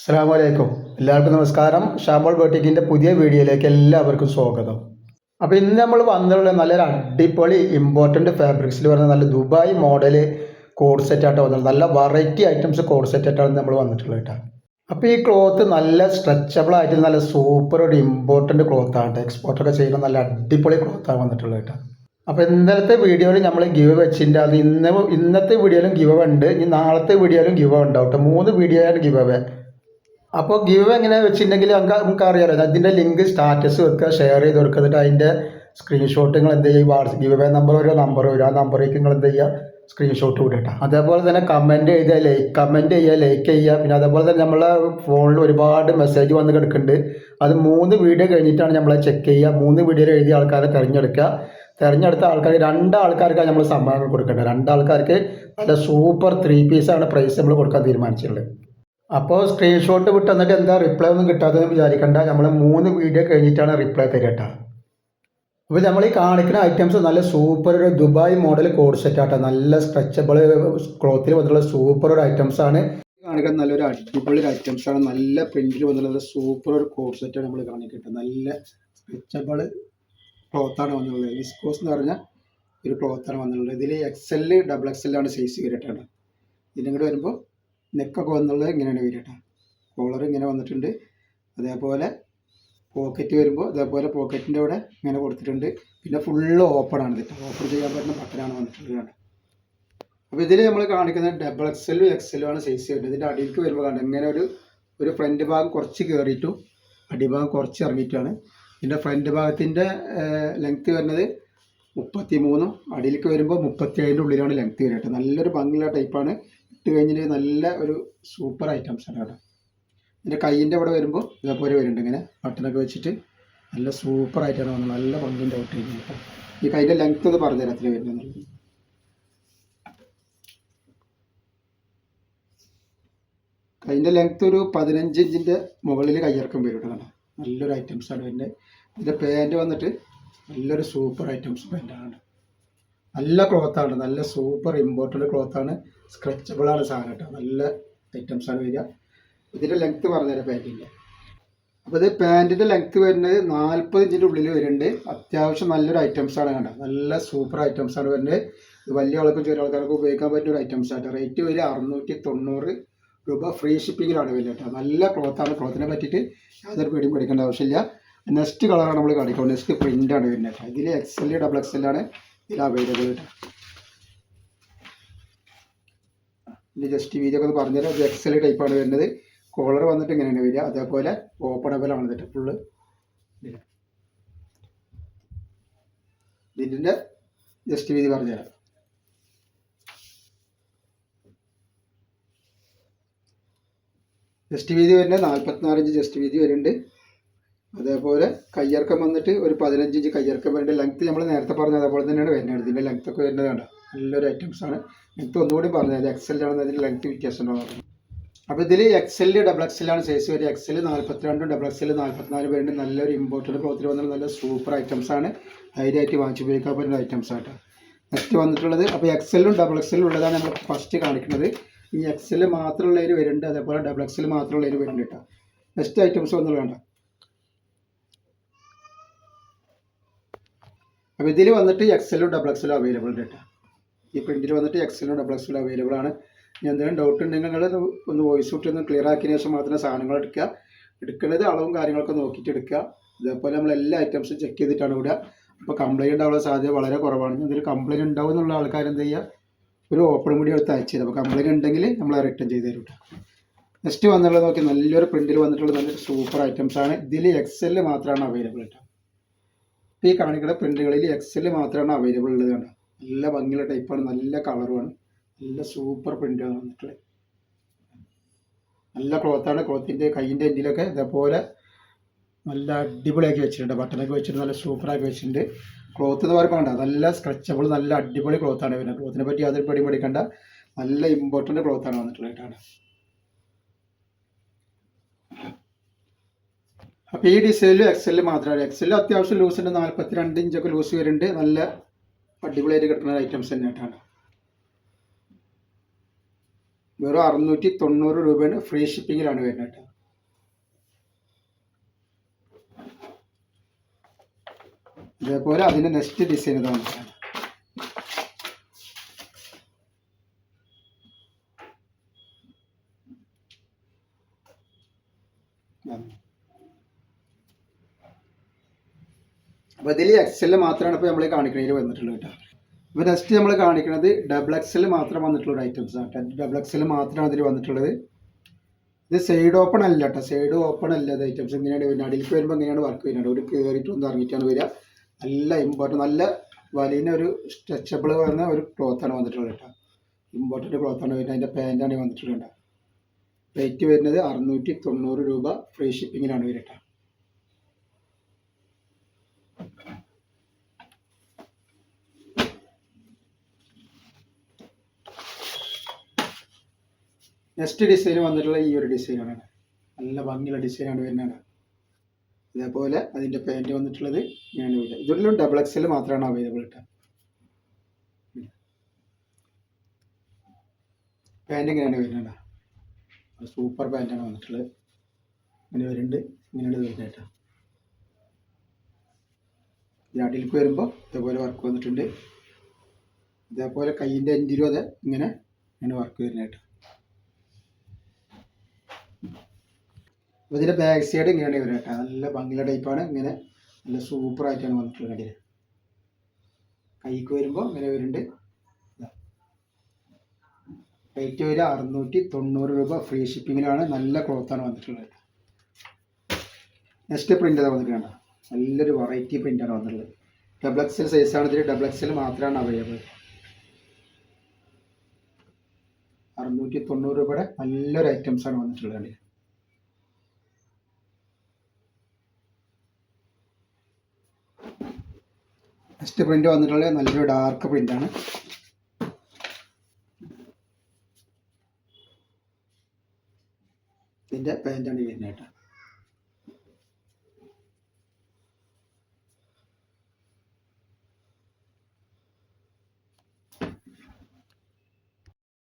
അസ്സാം വലൈക്കും എല്ലാവർക്കും നമസ്കാരം. ഷാബോൾ ബോട്ടിക്കിന്റെ പുതിയ വീഡിയോയിലേക്ക് എല്ലാവർക്കും സ്വാഗതം. അപ്പോൾ ഇന്ന് നമ്മൾ വന്നിട്ടുള്ള നല്ലൊരു അടിപൊളി ഇമ്പോർട്ടന്റ് ഫാബ്രിക്സിൽ വരുന്ന നല്ല ദുബായ് മോഡൽ കോഡ് സെറ്റായിട്ട് വന്നത് നല്ല വെറൈറ്റി ഐറ്റംസ് കോഡ് സെറ്റായിട്ടാണ് നമ്മൾ വന്നിട്ടുള്ളത് കേട്ടോ. അപ്പോൾ ഈ ക്ലോത്ത് നല്ല സ്ട്രെച്ചബിൾ ആയിട്ട് നല്ല സൂപ്പർ ഒരു ഇമ്പോർട്ടന്റ് ക്ലോത്താണ് എക്സ്പോർട്ടൊക്കെ ചെയ്യുന്ന നല്ല അടിപൊളി ക്ലോത്താണ് വന്നിട്ടുള്ളത് കേട്ടോ. അപ്പോൾ ഇന്നലത്തെ വീഡിയോയിൽ നമ്മൾ ഗിവ് വെച്ചിട്ടുണ്ട്. അത് ഇന്ന് ഇന്നത്തെ വീഡിയോയിലും ഗിവ് ഉണ്ട്. ഇനി നാളത്തെ വീഡിയോയിലും ഗിവ് ഉണ്ടാവും കേട്ടോ. മൂന്ന് വീഡിയോയാണ് ഗിവ് അപ്പോൾ ഗീവ് എങ്ങനെ വെച്ചിട്ടുണ്ടെങ്കിൽ നമുക്ക് അറിയാമല്ലോ അതിന്റെ ലിങ്ക് സ്റ്റാറ്റസ് വെക്കുക ഷെയർ ചെയ്ത് കൊടുക്കുക. എന്നിട്ട് അതിന്റെ സ്ക്രീൻഷോട്ട് നിങ്ങൾ എന്ത് ചെയ്യുക? വാട്സപ്പ് ഗീവ് നമ്പർ ഒരു നമ്പർ വരും. ആ നമ്പറേക്ക് നിങ്ങൾ എന്ത് ചെയ്യുക? സ്ക്രീൻഷോട്ട് കൂടിട്ട അതേപോലെ തന്നെ കമന്റ് ചെയ്ത് ലൈക്ക് കമന്റ് ചെയ്യുക ലൈക്ക് ചെയ്യുക. പിന്നെ അതേപോലെ തന്നെ നമ്മളെ ഫോണിൽ ഒരുപാട് മെസ്സേജ് വന്ന് കിടക്കുന്നുണ്ട്. അത് മൂന്ന് വീഡിയോ കഴിഞ്ഞിട്ടാണ് നമ്മളെ ചെക്ക് ചെയ്യുക. മൂന്ന് വീഡിയോ എഴുതിയ ആൾക്കാരെ തിരഞ്ഞെടുക്കുക. തിരഞ്ഞെടുത്ത ആൾക്കാർ രണ്ട് ആൾക്കാർക്കാണ് നമ്മൾ സമ്മാനങ്ങൾ കൊടുക്കേണ്ടത്. രണ്ട് ആൾക്കാർക്ക് നല്ല സൂപ്പർ ത്രീ പീസാണ് പ്രൈസ് നമ്മൾ കൊടുക്കാൻ തീരുമാനിച്ചിട്ടുള്ളത്. അപ്പോൾ സ്ക്രീൻഷോട്ട് വിട്ട് എന്നിട്ട് എന്താ റിപ്ലൈ ഒന്നും കിട്ടാതെന്ന് വിചാരിക്കണ്ട. നമ്മൾ മൂന്ന് വീഡിയോ കഴിഞ്ഞിട്ടാണ് റിപ്ലൈ തരട്ടോ അപ്പോൾ നമ്മൾ ഈ കാണിക്കുന്ന ഐറ്റംസ് നല്ല സൂപ്പർ ഒരു ദുബായ് മോഡൽ കോഡ് സെറ്റ് ആട്ടോ നല്ല സ്ട്രെച്ചബിൾ ക്ലോത്തിൽ വന്നിട്ടുള്ള സൂപ്പർ ഒരു ഐറ്റംസ് ആണ്. കാണിക്കുന്ന നല്ലൊരു അടിപൊളി ഐറ്റംസ് ആണ്. നല്ല പ്രിന്റിൽ വന്നിട്ടുള്ള സൂപ്പർ ഒരു കോഡ് സെറ്റാണ് നമ്മൾ കാണിക്കട്ടെ നല്ല സ്ട്രെച്ചബിൾ ക്ലോത്താണ് വന്നിട്ടുള്ളത്. വിസ്കോസ് എന്ന് പറഞ്ഞാൽ ഒരു ക്ലോത്താണ് വന്നിട്ടുള്ളത്. ഇതിൽ എക്സ് എൽ ഡബിൾ എക്സ് എല്ലാണ് സൈസ് കയറിയിട്ടാണ് ഇതിനും കൂടെ വരുമ്പോൾ നെക്കൊക്കെ വന്നുള്ളത് ഇങ്ങനെയാണ് വരിക കേട്ടോ കോളർ ഇങ്ങനെ വന്നിട്ടുണ്ട്. അതേപോലെ പോക്കറ്റ് വരുമ്പോൾ അതേപോലെ പോക്കറ്റിന്റെ അവിടെ ഇങ്ങനെ കൊടുത്തിട്ടുണ്ട്. പിന്നെ ഫുള്ള് ഓപ്പൺ ആണ് കേട്ടോ ഓപ്പൺ ചെയ്യാൻ പറ്റുന്ന ബട്ടനാണ് വന്നിട്ടുള്ളത് അപ്പോൾ ഇതിൽ നമ്മൾ കാണിക്കുന്നത് ഡബിൾ എക്സലും എക്സലും ആണ് സൈസ് വരുന്നത്. ഇതിന്റെ അടിയിലേക്ക് വരുമ്പോൾ കണ്ടോ ഇങ്ങനെ ഒരു ഒരു ഫ്രണ്ട് ഭാഗം കുറച്ച് കയറിയിട്ടും അടിഭാഗം കുറച്ച് ഇറങ്ങിയിട്ടാണ് ഇതിന്റെ ഫ്രണ്ട് ഭാഗത്തിന്റെ ലെങ്ത്ത് വരുന്നത് മുപ്പത്തി മൂന്നും അടിയിലേക്ക് വരുമ്പോൾ മുപ്പത്തി ഏഴിന്റെ ഉള്ളിലാണ് ലെങ്ത്ത് കേട്ടോ നല്ലൊരു ഭംഗിയുള്ള ടൈപ്പാണ് ഇട്ട് കഴിഞ്ഞാൽ നല്ല ഒരു സൂപ്പർ ഐറ്റംസ് ആണ് കേട്ടോ. ഇതിന്റെ കൈയിന്റെ അവിടെ വരുമ്പോൾ ഇതേപോലെ വരുന്നുണ്ട്. ഇങ്ങനെ ബട്ടനൊക്കെ വെച്ചിട്ട് നല്ല സൂപ്പർ ആയിട്ടാണ് വന്നത് നല്ല ഭംഗിന്റെ ഔട്ട് കഴിഞ്ഞു കേട്ടോ. ഈ കൈന്റെ ലെങ്ത് ഒന്ന് പറഞ്ഞു തരാം അതിൽ വരുന്നത് കൈന്റെ ലെങ്ത് ഒരു പതിനഞ്ച് ഇഞ്ചിന്റെ മുകളിൽ കയ്യിറക്കം വരും കേട്ടോ. നല്ലൊരു ഐറ്റംസ് ആണ് വരുന്നത്. ഇതിന്റെ പാന്റ് വന്നിട്ട് നല്ലൊരു സൂപ്പർ ഐറ്റംസ് പാന്റാണ് നല്ല ക്ലോത്താണ് നല്ല സൂപ്പർ ഇമ്പോർട്ടന്റ് ക്ലോത്താണ്. സ്ക്രച്ചബിൾ ആണ് സാധനം കേട്ടോ. നല്ല ഐറ്റംസ് ആണ് വരിക. ഇതിന്റെ ലെങ്ത്ത് പറഞ്ഞുതരാം പാന്റിന്റെ അപ്പോൾ ഇത് പാന്റിന്റെ ലെങ്ത്ത് വരുന്നത് നാൽപ്പത് ഇഞ്ചിന്റെ ഉള്ളിൽ വരുന്നുണ്ട്. അത്യാവശ്യം നല്ലൊരു ഐറ്റംസ് ആണ് കണ്ടോ നല്ല സൂപ്പർ ഐറ്റംസ് ആണ് വരുന്നത്. ഇത് വലിയ ആൾക്കും ചെറിയ ആൾക്കാർക്കും ഉപയോഗിക്കാൻ പറ്റിയ ഒരു ഐറ്റംസ് ആയിട്ട് റേറ്റ് വരിക അറുന്നൂറ്റി തൊണ്ണൂറ് രൂപ ഫ്രീ ഷിപ്പിങ്ങിലാണ് വരുന്നത് കേട്ടോ. നല്ല ക്ലോത്താണ്. ക്ലോത്തിനെ പറ്റിയിട്ട് യാതൊരു പേടിയും പേടിക്കേണ്ട ആവശ്യമില്ല. നെക്സ്റ്റ് കളറാണ് നമ്മൾ കാണിക്കുന്നത്. നെക്സ്റ്റ് പ്രിന്റാണ് വരുന്നത് കേട്ടോ. ഇതിൽ എക്സ് എൽ ഡബിൾ എക്സ് ആണ്. ഇതിൽ അവൈലബിൾ ജസ്റ്റ് വീതി ഒക്കെ ഒന്ന് പറഞ്ഞുതരാം. ഇത് എക്സൽ ടൈപ്പാണ് വരുന്നത്. കോളർ വന്നിട്ട് ഇങ്ങനെയാണ് വരിക. അതേപോലെ ഓപ്പണബിൾ ആണ് കേട്ടോ ഫുള്ള് ഇതിന്റെ ജസ്റ്റ് വീതി പറഞ്ഞുതരാം. ജസ്റ്റ് വീതി വരുന്നത് നാൽപ്പത്തിനാല് ഇഞ്ച് ജസ്റ്റ് വീതി വരുന്നുണ്ട്. അതേപോലെ കയ്യിറക്കം വന്നിട്ട് ഒരു പതിനഞ്ച് ഇഞ്ച് കയ്യിറക്കം വരേണ്ട ലെങ്ത്ത് നമ്മൾ നേരത്തെ പറഞ്ഞ അതേപോലെ തന്നെയാണ് വരുന്നത്. ഇതിന്റെ ലെങ്ത്ത് ഒക്കെ വരുന്നത് കണ്ടോ? നല്ലൊരു ഐറ്റംസ് ആണ്. ലെങ്ത്ത് ഒന്നുകൂടി പറഞ്ഞത് എക്സലിലാണ് അതിന്റെ ലെങ്ത്ത് വ്യത്യാസം ഉണ്ടാകുന്നത് അപ്പോൾ ഇതിൽ എക്സലിൽ ഡബിൾ എക്സലാണ് സൈസ് വരിക. എക്സൽ നാൽപ്പത്തിരണ്ടും ഡബിൾ എക്സൽ നാൽപ്പത്തിനാല് വരുന്നുണ്ട്. നല്ലൊരു ഇമ്പോർട്ടന്റ് ക്ലോത്തിൽ വന്ന നല്ല സൂപ്പർ ഐറ്റംസ് ആണ്. ധൈര്യമായിട്ട് വാങ്ങിച്ച് ഉപയോഗിക്കാൻ പറ്റുന്ന ഐറ്റംസ് ആട്ടോ. നെക്സ്റ്റ് വന്നിട്ടുള്ളത് അപ്പോൾ എക്സലും ഡബിൾ എക്സലും ഉള്ളതാണ് നമ്മൾ ഫസ്റ്റ് കാണിക്കുന്നത്. ഈ എക്സൽ മാത്രമുള്ളവർ വരുന്നുണ്ട്. അതേപോലെ ഡബിൾ എക്സൽ മാത്രമുള്ളവർ വരുന്നുണ്ട് കേട്ടോ നെക്സ്റ്റ് ഐറ്റംസ് വന്നുള്ളത് അപ്പോൾ ഇതിൽ വന്നിട്ട് എക്സലും ഡബിൾ എക്സലും അവൈലബിൾ ഉണ്ട് കേട്ടോ. ഈ പ്രിന്റിൽ വന്നിട്ട് എക്സലും ഡബിൾ എക്സലും അവൈലബിൾ ആണ്. ഇനി എന്തെങ്കിലും ഡൗട്ട് ഉണ്ടെങ്കിൽ നിങ്ങൾ ഒന്ന് വോയിസ് ഔട്ട് ഒന്ന് ക്ലിയർ ആക്കിയതിന് ശേഷം മാത്രമേ സാധനങ്ങൾ എടുക്കുക. എടുക്കുന്നത് അളവും കാര്യങ്ങളൊക്കെ നോക്കിയിട്ട് എടുക്കുക. ഇതേപോലെ നമ്മൾ എല്ലാ ഐറ്റംസും ചെക്ക് ചെയ്തിട്ടാണ് വിടുക അപ്പോൾ കംപ്ലൈന്റ് ഉണ്ടാവുള്ള സാധ്യത വളരെ കുറവാണ്. എന്തെങ്കിലും കംപ്ലൈന്റ് ഉണ്ടാവും എന്നുള്ള ആൾക്കാർ എന്ത് ചെയ്യുക? ഒരു ഓപ്പൺ മീഡിയ എടുത്ത് അയച്ചു തരും. അപ്പോൾ കംപ്ലൈന്റ് ഉണ്ടെങ്കിൽ നമ്മൾ റിട്ടേൺ ചെയ്ത് തരും നെക്സ്റ്റ് വന്നുള്ളത് നോക്കി നല്ലൊരു പ്രിന്റിൽ വന്നിട്ടുള്ള നല്ലൊരു സൂപ്പർ ഐറ്റംസ് ആണ്. ഇതിൽ എക്സെൽ മാത്രമാണ് അവൈലബിൾ കേട്ടോ. ഇപ്പോൾ ഈ കാണിക്കുന്ന പ്രിന്റുകളിൽ എക്സൽ മാത്രമാണ് അവൈലബിൾ ഉള്ളത് കണ്ടോ? നല്ല ഭംഗിയുള്ള ടൈപ്പാണ് നല്ല കളറുമാണ് നല്ല സൂപ്പർ പ്രിന്റാണ് വന്നിട്ടുള്ളത്. നല്ല ക്ലോത്താണ് ക്ലോത്തിന്റെ കൈയിന്റെ എൻഡിലൊക്കെ ഇതേപോലെ നല്ല അടിപൊളിയാക്കി വെച്ചിട്ടുണ്ട്. ബട്ടനൊക്കെ വെച്ചിട്ടുണ്ട് നല്ല സൂപ്പറാക്കി വെച്ചിട്ടുണ്ട്. ക്ലോത്ത് എന്ന് പറയുമ്പോൾ കണ്ട? നല്ല സ്ട്രെച്ചബിൾ നല്ല അടിപൊളി ക്ലോത്താണ് വരുന്നത്. ക്ലോത്തിനെ പറ്റി യാതൊരു പേടിയും പഠിക്കേണ്ട നല്ല ഇമ്പോർട്ടന്റ് ക്ലോത്താണ് വന്നിട്ടുള്ളത് കേട്ടോ. അപ്പോൾ ഈ ഡിസൈനിൽ എക്സലിൽ മാത്രമാണ് എക്സലിൽ അത്യാവശ്യം ലൂസ് ഉണ്ട്. നാൽപ്പത്തി രണ്ട് ഇഞ്ചൊക്കെ ലൂസ് വരുന്നുണ്ട്. നല്ല അടിപൊളിയായിട്ട് കിട്ടുന്ന ഐറ്റംസ് തന്നെയായിട്ടാണ്. വെറും അറുന്നൂറ്റി തൊണ്ണൂറ് രൂപയാണ് ഫ്രീ ഷിപ്പിങ്ങിലാണ് വരുന്നത് ഇതേപോലെ അതിന്റെ നെക്സ്റ്റ് ഡിസൈൻ ഇതാണ് അപ്പോൾ ഇതിൽ എക്സൽ മാത്രമാണ് ഇപ്പോൾ നമ്മൾ കാണിക്കുന്നതിൽ വന്നിട്ടുള്ളത് കേട്ടോ. ഇപ്പോൾ നെക്സ്റ്റ് നമ്മൾ കാണിക്കുന്നത് ഡബിൾ എക്സൽ മാത്രം വന്നിട്ടുള്ള ഒരു ഐറ്റംസ് ആണ് ഡബിൾ എക്സൽ മാത്രമാണ് അതിൽ വന്നിട്ടുള്ളത്. ഇത് സൈഡ് ഓപ്പൺ അല്ല കേട്ടോ. സൈഡ് ഓപ്പൺ അല്ല ഇത് ഐറ്റംസ് ഇങ്ങനെയാണ് വരുന്നത്? അടിയിലേക്ക് വരുമ്പോൾ ഇങ്ങനെയാണ് വർക്ക് വരുന്നത്? ഒരു കയറിയിട്ട് ഒന്ന് ഇറങ്ങിയിട്ടാണ് വരിക. നല്ല ഇമ്പോർട്ടന്റ് നല്ല വലിയ ഒരു സ്ട്രെച്ചബിൾ വരുന്ന ഒരു ക്ലോത്താണ് വന്നിട്ടുള്ളത് കേട്ടോ. ഇമ്പോർട്ടന്റ് ക്ലോത്താണ് വരുന്നത്. അതിന്റെ പാന്റാണ് വന്നിട്ടുള്ളത് റേറ്റ് വരുന്നത് അറുന്നൂറ്റി തൊണ്ണൂറ് രൂപ. ഫ്രീ ഷിപ്പിങ്ങിലാണ് വരിക കേട്ടോ. നെക്സ്റ്റ് ഡിസൈൻ വന്നിട്ടുള്ള ഈ ഒരു ഡിസൈനാണ് നല്ല ഭംഗിയുള്ള ഡിസൈനാണ് വരുന്നത്. ഇതേപോലെ അതിന്റെ പാന്റ് വന്നിട്ടുള്ളത് ഞാൻ ഇതിലും ഡബിൾ എക്സൽ മാത്രമാണ് അവൈലബിൾ കേട്ടോ പാന്റ് ഇങ്ങനെയാണ് വരുന്നത്. സൂപ്പർ പാന്റാണ് വന്നിട്ടുള്ളത്. ഇങ്ങനെ വരുന്നുണ്ട്. ഇങ്ങനെയാണ് വരുന്നത് കേട്ടോ അടിയിലേക്ക് വരുമ്പോൾ ഇതേപോലെ വർക്ക് വന്നിട്ടുണ്ട്. ഇതേപോലെ കയ്യിന്റെ എൻഡിലും അതെ ഇങ്ങനെ ഇങ്ങനെ വർക്ക് വരുന്നത് കേട്ടോ അപ്പോൾ ഇതിന്റെ ബാക്ക് സൈഡ് ഇങ്ങനെയാണ് വരിക കേട്ടോ. നല്ല ഭംഗിയുള്ള ടൈപ്പാണ് ഇങ്ങനെ നല്ല സൂപ്പർ ആയിട്ടാണ് വന്നിട്ടുള്ളത് കണ്ടില്ല? കൈക്ക് വരുമ്പോൾ ഇങ്ങനെ വരുന്നുണ്ട്. റേറ്റ് വരിക അറുന്നൂറ്റി തൊണ്ണൂറ് രൂപ. ഫ്രീ ഷിപ്പിങ്ങിലാണ് നല്ല ക്ലോത്താണ് വന്നിട്ടുള്ളത് നെക്സ്റ്റ് പ്രിന്റ് അതാണ് വന്നിട്ടുണ്ട് നല്ലൊരു വെറൈറ്റി പ്രിന്റാണ് വന്നിട്ടുള്ളത്. ഡബിൾ എക്സൽ സൈസാണ് ഇതിൽ ഡബിൾ എക്സൽ മാത്രമാണ് അവൈലബിൾ അറുന്നൂറ്റി തൊണ്ണൂറ് രൂപയുടെ നല്ലൊരു ഐറ്റംസ് ആണ് വന്നിട്ടുള്ളത് നെക്സ്റ്റ് പ്രിന്റ് വന്നിട്ടുള്ളത് നല്ലൊരു ഡാർക്ക് പ്രിന്റ് ആണ്. ഇതിന്റെ പാന്റാണ് വരുന്നത്